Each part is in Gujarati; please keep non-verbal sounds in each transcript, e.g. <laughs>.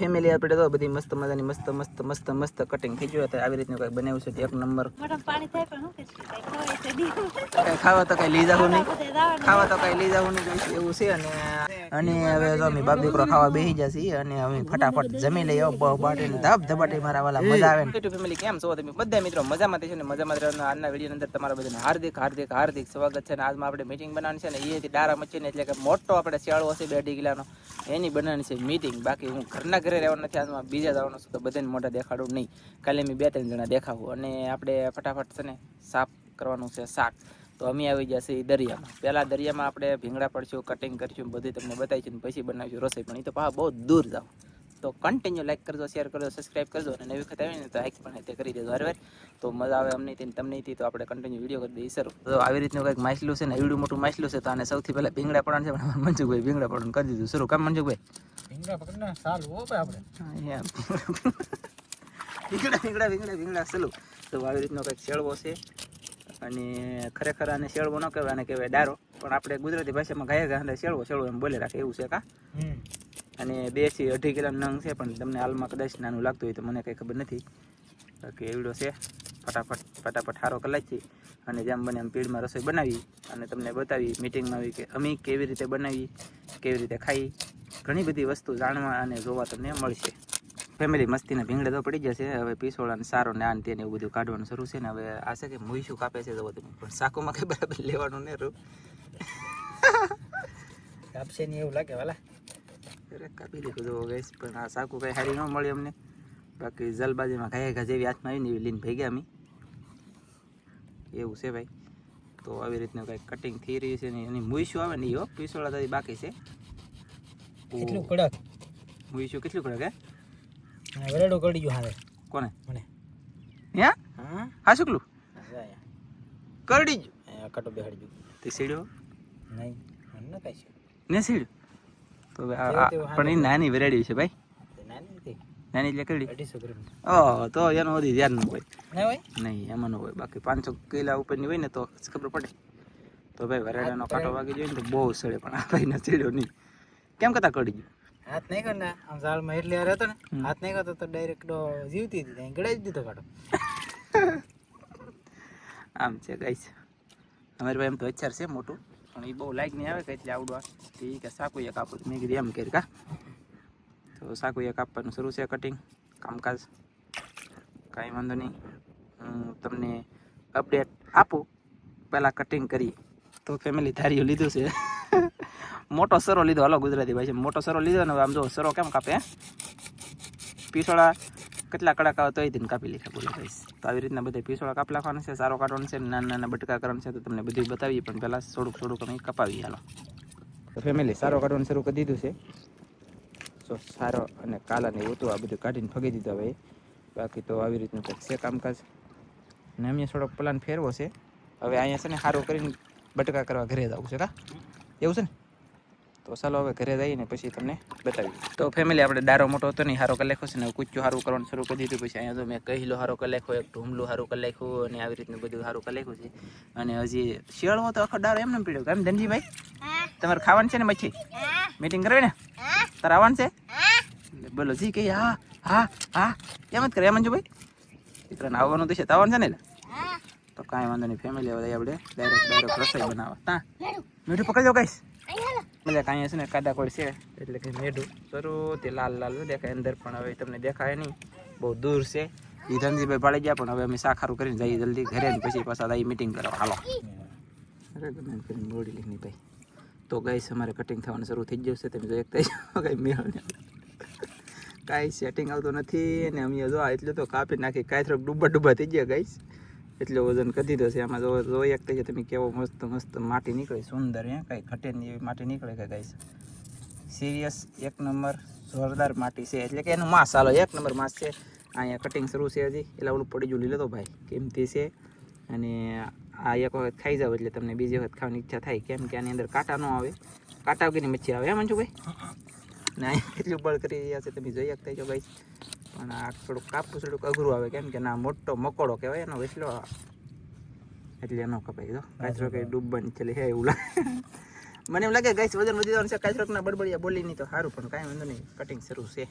ફેમિલી આપણે તો બધી મસ્ત મજાની મસ્ત મસ્ત મસ્ત મસ્ત કટિંગ થઈ ગયું. આવી રીતનું કંઈક બનાવ્યું છે એક નંબર કઈ કઈ ખાવા તો કઈ લઈ જવું નહીં ખાવા તો કઈ લઈ જવું નહીં એવું છે અને અને હવે તો અમે બાપ દીકરો ખાવા બેસી જશે અને અમે ફટાફટ જમી લઈએ બાટીને ધબ ધબાટી મારા વાલા મજા આવે ને. ફેમિલી કેમ છો તમે? બધા મિત્રો મજામાં છે ને? મજામાં રહેવાનો આજના વીડિયો અંદર તમારા બધાને હાર્દિક હાર્દિક હાર્દિક સ્વાગત છે ને? આજમાં આપણે મીટિંગ બનાવવાની છે ને? એ ડારા મચીને એટલે કે મોટો આપણે શિયાળો હશે બે અઢી કિલાનો એની બનાવવાની છે મીટિંગ બાકી હું ઘરના ઘરે રહેવાનું નથી આજમાં બીજા જવાનું છું, તો બધાને મોઢા દેખાડું નહીં. કાલે મેં બે ત્રણ જણા દેખાવું. અને આપણે ફટાફટ છે ને સાફ કરવાનું છે શાક. તો અમે આવી જશે દરિયામાં. પહેલાં દરિયામાં આપણે ભીંગડા પડશું કટિંગ કરીશું, બધું તમને બતાવીશું પછી બનાવીશું રસોઈ પણ. એ તો પાછા બહુ દૂર જાવ તો કન્ટિન્યુ લાઈક કરજો શેર કરજો સબસ્ક્રાઈબ કરજો અને નવી વખત આવીને તો હાઈક પણ તે કરી દેજો. હરવાર તો મજા આવે અમને તેને તમને હતી તો આપણે કન્ટિન્યુ વીડિયો કરી દઈએ. શરૂ તો આવી રીતનું કંઈક માછલું છે ને, એવડું મોટું માછલું છે, તો આને સૌથી પહેલાં ભીંગડા પડવાનું છે, પણ મનસુખભાઈ ભીંગડા પડવાનું કરી દીધું. શરૂ કામ મનસુખભાઈ. ભીંગડા પકડના સાલ હો ભાઈ આપણે. ભીંગડા ભીંગડા ભીંગડા ભીંગડા સલું તો આવી રીતનો કંઈક શેળવો છે. અને ખરેખર આને શેળવો ન કહેવાય આને કહેવાય ડારો. પણ આપણે ગુજરાતી ભાષામાં ગાયા ગાંડા શેળવો શેળવો એમ બોલે રાખે એવું છે કા? અને બેથી અઢી કિલો નંગ છે પણ તમને હાલમાં કદાચ નાનું લાગતું હોય તો મને કંઈ ખબર નથી. બાકી એવડો છે. ફટાફટ ફટાફટ સારો કલાક છે અને જેમ બને એમ પીળમાં રસોઈ બનાવી અને તમને બતાવી મિટિંગમાં આવી કે અમે કેવી રીતે બનાવી કેવી રીતે ખાઈ ઘણી બધી વસ્તુ જાણવા અને જોવા તમને મળશે. ફેમિલી મસ્તીના ભીંગડે તો પડી જશે હવે પીસોળા ને સારો ને આન તેને એવું બધું કાઢવાનું શરૂ છે ને હવે આ છે કે મૂઈશું કાપે છે તો તમે પણ સાકુમાં કંઈ બરાબર લેવાનું ને રૂ. <laughs> કાપશે નહીં એવું લાગે વાલા. અરે કાપી લીધું તો ગઈશ પણ આ સાકુ કંઈ સારી ન મળી અમને. બાકી જલબાજીમાં ઘાય ઘા જેવી હાથમાં આવી ને એવી લઈને ગયા અમે. એવું છે ભાઈ. તો આવી રીતનું કંઈક કટિંગ થઈ રહ્યું છે ને એની મૂઈશું આવે ને એ પીસોળા તો બાકી છે. કેટલું કડક? મૂઈશું કેટલું કડક હે? હા વરેડું કડી ગયો હારે. કોને? મને. હે? હા? હા શુકલું? કરડી જ અહીંયા કટો બેહાડી ગયું તે સીડ્યો નહીં મને ન કાંઈ છે ને સીડ્યો તો પણ એ નાની વેરાડી છે ભાઈ. નાની નથી. નાની એટલે કરડી અઢીસો ગ્રામ. ઓહ તો એનો બધી ધ્યાન ન હોય. ના હોય? નહીં એમાં ન હોય. બાકી પાંચસો કિલા ઉપરની હોય ને તો ખબર પડે. તો ભાઈ વરાડાનો કાંટો વાગી જાય ને તો બહુ સડે પણ આ ભાઈને ચડ્યો નહીં. કેમ કરતા કડી ગયું? હાથ નહીં કર ને આમ ઝાડમાં એટલે યાર હતો ને હાથ નહીં કરતો તો ડાયરેક્ટ જીવતી હતી ત્યાં ગળાઈ જ દીધો કાઢો. <laughs> આમ છે ગાઈસ અમારી ભાઈ એમ તો અચ્છાર છે મોટું પણ એ બહુ લાઈક નહીં આવે કે એટલે આવડું એ કે સાકું એક આપું. મેં કીધું એમ કરી કા. તો સાકું એક આપવાનું શરૂ છે કટિંગ કામકાજ. કાંઈ વાંધો નહીં. હું તમને અપડેટ આપું. પહેલાં કટિંગ કરી તો ફેમિલી ધારીઓ લીધું છે. મોટો સરો લીધો. હલો ગુજરાતી ભાઈ મોટો સરો લીધો ને આમ જો સરો કેમ કાપે? પીસોળા કેટલા કડાક આવે તોય તેને કાપી લીધા બોલો ભાઈ. તો આવી રીતના બધા પીસોળા કાપ નાખવાના છે. સારો કાઢવાનો છે નાના નાના બટકા કરવાના છે તો તમને બધું બતાવીએ. પણ પહેલાં થોડુંક થોડુંક અમે કપાવીએ. હાલો. તો ફેમિલી સારો કાઢવાનું શરૂ કરી દીધું છે. સો સારો અને કાલા ને ઓતું આ બધું કાઢીને ફગી દીધું હવે બાકી તો આવી રીતનું કંઈક છે કામકાજ. ને અમે થોડોક પ્લાન ફેરવો છે. હવે અહીંયા છે ને સારું કરીને બટકા કરવા ઘરે જવું છે, કા? એવું છે ને? તો ચાલો હવે ઘરે જઈને પછી તમને બતાવી તો ફેમિલી આપણે દારો મોટો હતો નહીં હારો કલેખો છે ને કૂચ્યું સારું કરવાનું શરૂ કરી દીધું. પછી અહીંયા તો મેં કહીલો સારો કલેખો એક ઢૂમલું સારું કલેખું અને આવી રીતનું બધું સારું કલેખું છે. અને હજી શિયાળો તો આખો દારો એમને પીડ્યો. કેમ ધનજીભાઈ? તમારે ખાવાનું છે ને મચ્છી? મીટિંગ કરવી ને? તારે આવવાનું છે? બોલો, જી કહીએ, હા હા હા. એમ જ કરે એમ ભાઈ દીકરાને આવવાનું તો છે, તો આવવાનું છે ને તો કાંઈ વાંધો નહીં ફેમિલી હવે આપણે ડાયરેક્ટ ડાયરેક્ટ રસોઈ બનાવવા. તા. મીઠું પકડજો ગાઈશ મજા કાંઈ છે ને કાદા કોઈ છે. એટલે કે મેઢું શરૂ. તે લાલ લાલ દેખાય. અંદર પણ હવે તમને દેખાય નહીં. બહુ દૂર છે. એ ધનજીભાઈ પાડી ગયા પણ હવે અમે સાખારું કરીને જઈએ જલ્દી ઘરે પછી પાછા જઈએ મીટિંગ કરવા. હાલો. અરે ગમે કરીને મોડી લઈને ભાઈ. તો ગાઈસ અમારે કટિંગ થવાનું શરૂ થઈ ગયું છે. તમે જો એક થઈ કાંઈ મેળ કાંઈ સેટિંગ આવતું નથી અને અમે જો એટલે તો કાપી નાખી. કાંઈ થોડુંક ડૂબા ડૂબા થઈ ગયા ગાઈસ. એટલો વજન કરી દીધો છે. આમાં જો જો એક થઈ તમે કેવો મસ્ત મસ્ત માટી નીકળે સુંદર હે. કાંઈ ઘટે નહીં એવી માટી નીકળે કે ગાઈસ. સિરિયસ એક નંબર જોરદાર માટી છે. એટલે કે એનું માસ હાલો એક નંબર માસ છે. અહીંયા કટિંગ શરૂ છે હજી. એટલે ઓલું પડી જુલી લેતો ભાઈ. કિંમતી છે. અને આ એક વખત ખાઈ જાવ એટલે તમને બીજી વખત ખાવાની ઈચ્છા થાય. કેમ કે આની અંદર કાંટા ન આવે. કાંટા વગેરેની મચ્છી આવે એમ ભાઈ ના અહીંયા કેટલું બળ કરી રહ્યા છે તમે જોઈ શકતા છો ભાઈ. પણ આ થોડુંક કાપવું થોડુંક અઘરું આવે કેમ કે ના મોટો મકોડો કહેવાય એનો વેચલો એટલે એનો કપાઈ દો કાચરો કે ડૂબવાની છેલ્લે હે એવું લાગે. મને એમ લાગે ગાઈસ વજન વધી જવાનું છે કાચરોકના બડબડિયા બોલી નહીં તો સારું પણ કાંઈ વાંધો નહીં કટિંગ શરૂ છે.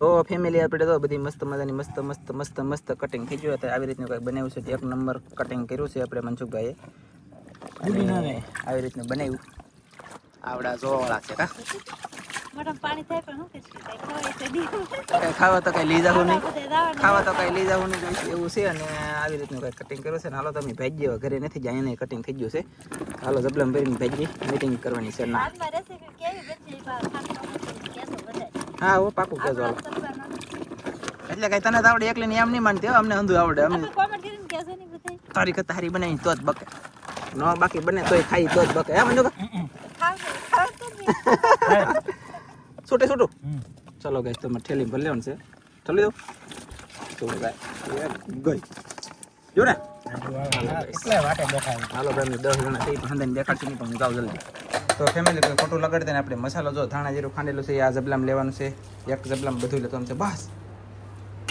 તો ફેમિલી આપણે તો બધી મસ્ત મજાની મસ્ત મસ્ત મસ્ત મસ્ત કટિંગ થઈ ગયું આવી રીતનું કંઈક બનાવ્યું છે એક નંબર કટિંગ કર્યું છે આપણે મનસુખભાઈએ. અને આવી રીતનું બનાવ્યું. આવડા જોવાળા છે કા? મોઢામાં પાણી થાય શું ખાવા તો કઈ લઈ જવું નહીં. ખાવા તો કઈ લઈ જવું નહીં એવું છે અને આવી રીતનું કઈ કટિંગ કર્યું છે ને હાલો તમે ભેજ જેવા ઘરે નથી જાય એને કટિંગ થઈ ગયું છે. હાલો જબલમ ભરીને ભેજી મીટિંગ કરવાની છે ના. હા હો પાકું કહેજો હાલો. એટલે કઈ તને તો આવડે એકલી ની એમ નહીં માનતી હો અમને હંધું આવડે અમને તારી કરતા હારી બનાવી તો જ બકે. ન બાકી બને તોય ખાઈ તો જ બકે. એમ મંજુ છૂટે છૂટું. હમ. ચલો ગાઈસ તમે ઠેલી ભરી લેવાનું છે. ચલી દો તો ગાય ગઈ. જો ને. હાલો ભાઈ દસ જણા થઈ હંદાને દેખાડશે નહીં પણ હું જાઉં જલ્દી. તો ફેમિલી કોઈ ખોટું લગાડી દે ને આપણે મસાલો જો ધાણા જીરું ખાંડેલું છે આ જબલામાં લેવાનું છે એક જબલામાં બધું લેવાનું છે બસ.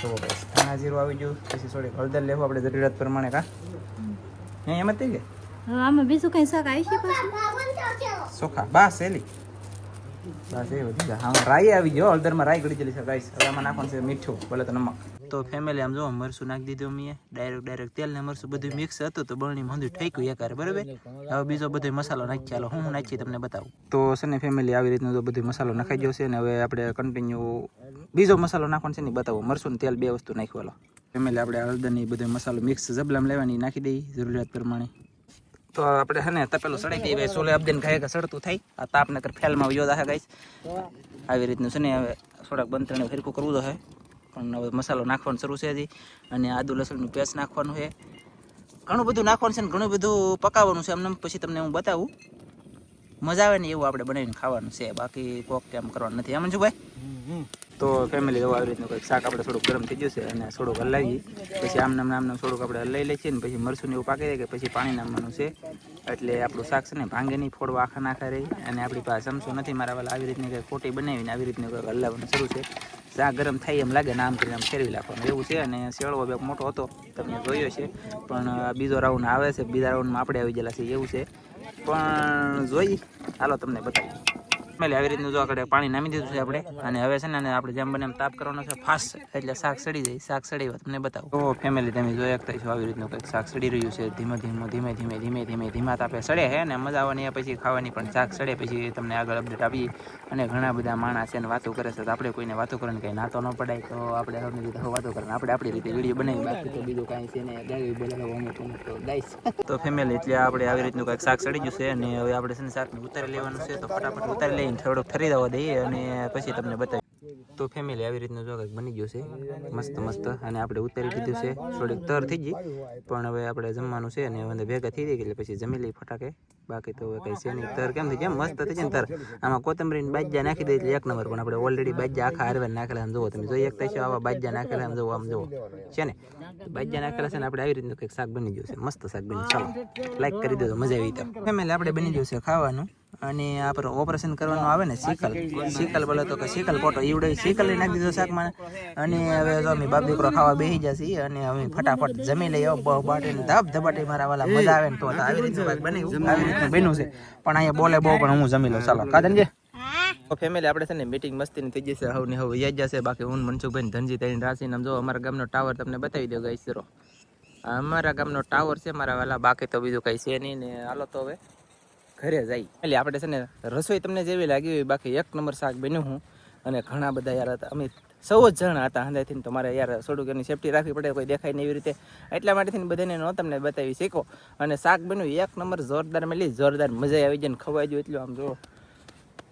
તો બસ ધાણા જીરું આવી ગયું પછી થોડી હળદર લેવું આપણે જરૂરિયાત પ્રમાણે કા? એમ જ થઈ ગયા? આમાં બીજું કઈ શાક આવી છે ચોખા બસ સેલી બસ એ વધી જાય હા રાઈ આવી ગયો. હળદરમાં રાઈ ગળી ગયેલી છે. ગાઈસ હવે આમાં નાખવાનું છે મીઠું. ભલે તો નમક. તો ફેમિલી આમ જો મરસું નાખી દીધું મેં ડાયરેક્ટ ડાયરેક્ટ તેલ ને મરસું બધું મિક્સ હતું. તો બળની મંદુ ઠેક્યું એકારે બરાબર? હવે બીજો બધો મસાલો નાખી ચાલો હું નાખી તમને બતાવું. તો છે ને ફેમિલી આવી રીતનો તો બધો મસાલો નખાઈ ગયો છે ને હવે આપણે કન્ટિન્યુ બીજો મસાલો નાખવાનો છે ને બતાવો. મરસું ને તેલ બે વસ્તુ નાખવાલો ફેમિલી આપણે હળદરની બધો મસાલો મિક્સ જબલામ લેવાની નાખી દઈ જરૂરિયાત પ્રમાણે. તો આપણે હે ને તપેલું સડાઈ દઈએ સોલે અબદેન ખાય કે સડતું થાય. આ તાપ નકર ફેલમાં વયો દાહે ગાઈસ. આવી રીતનું છે ને હવે થોડાક બંતરણે ફેરકું કરવું તો હે. પણ હવે મસાલો નાખવાનું શરૂ છે હજી. અને આદુ લસણનું પેસ્ટ નાખવાનું છે. ઘણું બધું નાખવાનું છે ને ઘણું બધું પકાવવાનું છે એમને પછી તમને હું બતાવું. મજા આવે ને એવું આપણે બનાવીને ખાવાનું છે. બાકી કોક કેમ કરવાનું નથી. એમ છું ભાઈ. તો ફેમિલી આવી રીતનું કંઈક શાક આપણે થોડુંક ગરમ થઈ ગયું છે અને થોડુંક હલાવી પછી આમ નામ નામ નામ થોડુંક આપણે હલાવી લઈએ છીએ ને પછી મરસું એવું પાકી જાય કે પછી પાણી નામવાનું છે. એટલે આપણું શાક છે ને ભાંગે નહીં ફોડવા આખા નાખા રહી. અને આપણી પાસે ચમચો નથી મારા વાલા આવી રીતની કંઈક ખોટી બનાવીને આવી રીતનું કંઈક હલાવવાનું શરૂ છે. શાક ગરમ થાય એમ લાગે ને આમ કરીને આમ ફેરવી નાખવાનું. એવું છે અને શેળવો બે મોટો હતો તમે જોયો છે. પણ બીજો રાઉન્ડ આવે છે બીજા રાઉન્ડમાં આપણે આવી ગયેલા છે એવું છે. પણ જોઈ હાલો તમને બતાવું. ફેમિલી આવી રીતનું જો આપણે પાણી નામી દીધું છે આપણે. અને હવે છે ને આપણે જેમ બને એમ તાપ કરવાનો છે. ફાસ્ટ એટલે શાક સડી જાય. શાક સડી તમને બતાવું. તો ફેમિલી તમે જોઈ શકતા છો આવી રીતનું કંઈક શાક સડી રહ્યું છે. ધીમે ધીમે ધીમે ધીમે ધીમે ધીમે, ધીમા તાપે સડે છે ને મજા આવવાની પછી ખાવાની પણ શાક સડે પછી તમને આગળ અપડેટ આપી અને ઘણા બધા માણસ છે ને વાતો કરે છે. તો આપણે કોઈને વાતો કરવાની કંઈ નાતો ન પડાય. તો આપણે હવે રીતે વાતો કરીને આપણે આપણી રીતે વીડિયો બનાવી બાકી તો બીજું કાંઈ છે ને ગાવી બોલાવો અમુક અમુક તો ગાઈશ તો ફેમિલી એટલે આપણે આવી રીતનું કંઈક શાક સડી ગયું છે. અને હવે આપણે છે ને શાકને ઉતારી લેવાનું છે. તો ફટાફટ ઉતારી લઈને થોડોક ઠરી દઈએ અને પછી તમને બતાવી તો ફેમિલી આવી રીતનું જો કંઈક બની ગયું છે. મસ્ત મસ્ત. અને આપણે ઉતારી દીધું છે. થોડીક તર થઈ ગઈ. પણ હવે આપણે જમવાનું છે અને હવે ભેગા થઈ ગઈ એટલે પછી જમી લઈ ફટાકે. બાકી તો કંઈ છે નહીં. તર કેમ થઈ જાય મસ્ત થઈ જાય ને તર. આમાં કોથમરી ને બાજ્યા નાખી દે એટલે એક નંબર, પણ આપણે ઓલરેડી બાજ્યા આખા હારવે નાખેલા આમ જુઓ તમે. જોઈ એકતા છો, આવા બાજ્યા નાખેલા આમ જુઓ આમ જુઓ. છે ને? બાજ્યા નાખેલા છે ને આપણે આવી રીતનું કંઈક શાક બની ગયું છે. મસ્ત શાક બની ચાલો લાઈક કરી દો તો મજા આવી તો. ફેમિલી આપણે બની ગયું છે ખાવાનું. અને આપણે ઓપરેશન કરવાનું આવે ને સિકલ સિકલ બોલે તો કે સિકલ પોટો ઈવડે સિકલ લઈ નાખી દીધો શાકમાં. અને હવે જો અમે બાપ દીકરો ખાવા બેસી જશે અને અમે ફટાફટ જમી લઈએ બહુ બાટીને ધબ ધબાટી મારા વાલા મજા આવે ને તો આવી રીતનું કાંઈક આવી રીતનું બન્યું છે. પણ અહીંયા બોલે બહુ પણ હું જમી લઉં ચાલો. કાદનજી તો ફેમિલી આપણે છે ને મીટિંગ મસ્તીની થઈ જશે હવે ને હવે યાદ જશે બાકી હું મનસુખભાઈ ધનજી તઈને રાસીને આમ જો અમારા ગામનો ટાવર તમને બતાવી દો ગઈ અમારા ગામનો ટાવર છે મારા વાલા બાકી તો બીજું કઈ છે નહીં ને હાલો તો હવે. ઘરે જાય. એટલે આપણે છે ને રસોઈ તમને જેવી લાગી હોય, બાકી એક નંબર શાક બન્યું હું. અને ઘણા બધા યાર હતા, અમે સૌ જ જણા હતા હંદાયથી તમારે મારે યાર થોડુંક એની સેફટી રાખવી પડે, કોઈ દેખાય નહીં એવી રીતે. એટલા માટેથી બધાને ન તમને બતાવી શીખો. અને શાક બન્યું એક નંબર, જોરદાર મળી જોરદાર મજા આવી જાય ને ખવાઈ જાય એટલું આમ જો.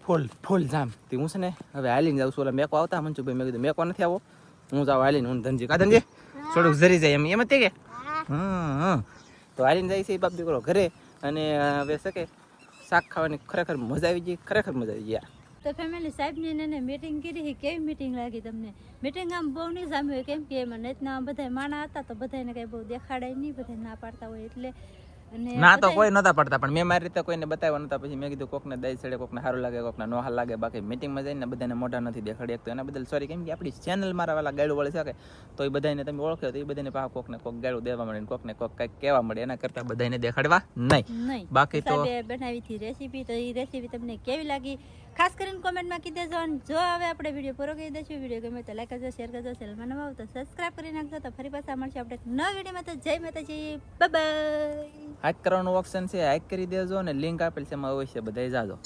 ફૂલ ફૂલ જામ. તે હું છે ને હવે હાલીને જાઉં છું, ઓલા મેકો આવતા મનસુભાઈ મેં કીધું, મેકો નથી આવો. હું જાઉં હાલીને, હું ધનજી. કા ધનજી? થોડુંક જરી જાય એમ એમ જ તે કે? હા હા. તો હાલીને જાય છે બાપ દીકરો ઘરે. અને હવે શકે શાક ખાવાની ખરેખર મજા આવી ગઈ, ખરેખર મજા આવી ગયા. તો ફેમિલી સાહેબની એને મીટિંગ કરી હતી કેવી મીટિંગ લાગી તમને? મીટિંગ આમ બહુ નહીં જામી કેમ કે એમાં રીતના બધા માણા હતા, તો બધાને કઈ બહુ દેખાડાય નહીં બધા ના પાડતા હોય એટલે ના તો કોઈ નતા પડતા પણ મેં મારી રીતે કોઈને બતાવ્યા નતા પછી મેં કીધું કોકને દઈ ચડે કોકને સારું લાગે કોકને નો હાલ લાગે બાકી મીટિંગમાં જઈને બધાને મોઢા નથી દેખાડી તો એના બદલ સોરી કેમ કે આપણી ચેનલ મારા વાલા ગાડું વળી શકે તો એ બધાને તમે ઓળખો તો એ બધાને પાછા કોકને કોક ગાડું દેવા મળે ને કોકને કોક કંઈક કહેવા મળે એના કરતાં બધાને દેખાડવા નહીં. નહીં. બાકી તો બનાવી હતી રેસીપી તો એ રેસીપી તમને કેવી લાગી? ખાસ કરીને કોમેન્ટમાં કીધે દેજો અને જો હવે આપણે વીડિયો પૂરો કરી દઈશું, વીડિયો ગમે તો લાઈક કરજો શેર કરજો ચેનલમાં નવા તો સબસ્ક્રાઇબ કરી નાખજો તો ફરી પાછા મળશે આપણે નવા વિડીયોમાં. તો જય માતાજી બાય હાઈક કરવાનું ઓપ્શન છે હાઈક કરી દેજો અને લિંક આપેલ છે એમાં અવશ્ય બધાય જાજો.